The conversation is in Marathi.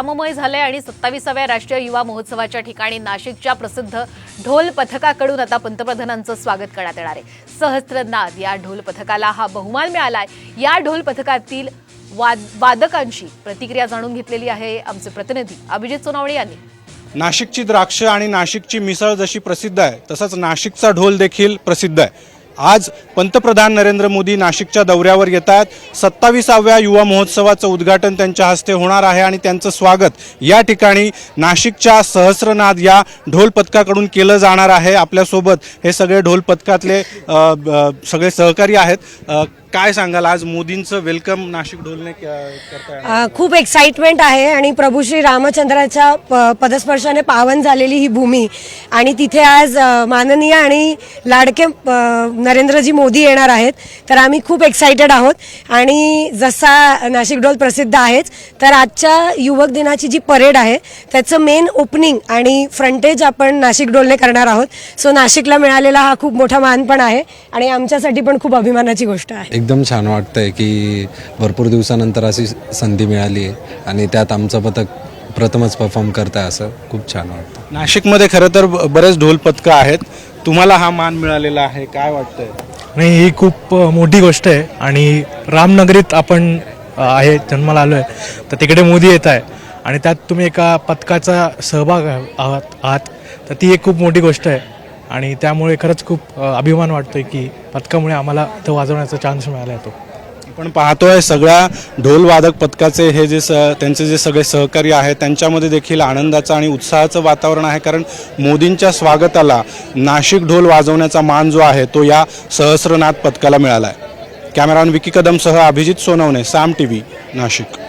काममय झालंय आणि सत्तावीसाव्या राष्ट्रीय युवा महोत्सवाच्या ठिकाणी नाशिकच्या प्रसिद्ध ढोल पथकाकडून आता पंतप्रधानांचं स्वागत करण्यात येणार आहे. सहस्त्रनाद या ढोल पथकाला हा बहुमान मिळालाय. या ढोल पथकातील वाद वादकांची प्रतिक्रिया जाणून घेतलेली आहे आमचे प्रतिनिधी अभिजित सोनावणे यांनी. नाशिकची द्राक्ष आणि नाशिकची मिसळ जशी प्रसिद्ध आहे तसंच नाशिकचा ढोल देखील प्रसिद्ध आहे. आज पंतप्रधान नरेंद्र मोदी नाशिकच्या दौऱ्यावर येत आहेत. सत्तावीसाव्या युवा महोत्सवाचं उद्घाटन त्यांच्या हस्ते होणार आहे आणि त्यांचं स्वागत या ठिकाणी नाशिकच्या सहस्रनाद या ढोल पथकाकडून केलं जाणार आहे. आपल्यासोबत हे सगळे ढोल पथकातले ब- सगळे सहकारी आहेत. काय सांगाल? आज मोदींचं वेलकम नाशिक ढोलने अ, खूप एक्साइटमेंट आहे आणि प्रभू श्री रामचंद्राच्या प- पदस्पर्शाने पावन झालेली ही भूमी. आणि तिथे आज अ, माननीय आणि लाडके अ, नरेंद्रजी मोदी येणार आहेत. तर आम्ही खूप एक्साइटेड आहोत. आणि जसा नाशिक ढोल प्रसिद्ध आहेच तर आजच्या युवक दिनाची जी परेड आहे त्याचं मेन ओपनिंग आणि फ्रंटेज आपण नाशिक ढोलने करणार आहोत. सो नाशिकला मिळालेला हा खूप मोठा मान पण आहे आणि आमच्यासाठी पण खूप अभिमानाची गोष्ट आहे. एकदम छान वाटतंय की भरपूर दिवसानंतर अशी संधी मिळाली आहे आणि त्यात आमचं पथक प्रथमच परफॉर्म करत आहे असं खूप छान वाटतं नाशिकमध्ये खरं तर ब- बरेच ढोल पथकं आहेत. तुम्हाला हा मान मिळालेला आहे. काय वाटतंय? नाही ही खूप मोठी गोष्ट आहे. आणि रामनगरीत आपण आहे जन्माला आलो आहे तर तिकडे मोदी येत आहे. आणि त्यात तुम्ही एका पथकाचा सहभाग आहात आहात. तर ती एक खूप मोठी गोष्ट आहे. आणि त्यामुळे खरंच खूप अभिमान वाटतोय की पथकामुळे आम्हाला तो वाजवण्याचा चान्स मिळाला येतो पण आपण पाहतोय सगळ्या ढोलवादक पथकाचे हे जे स त्यांचे जे सगळे सहकारी आहेत त्यांच्यामध्ये देखील आनंदाचं आणि उत्साहाचं वातावरण आहे. कारण मोदींच्या स्वागताला नाशिक ढोल वाजवण्याचा मान जो आहे तो या सहस्रनाथ पथकाला मिळाला आहे. कॅमेरामॅन विकी कदमसह अभिजित सोनवणे साम टी व्ही नाशिक.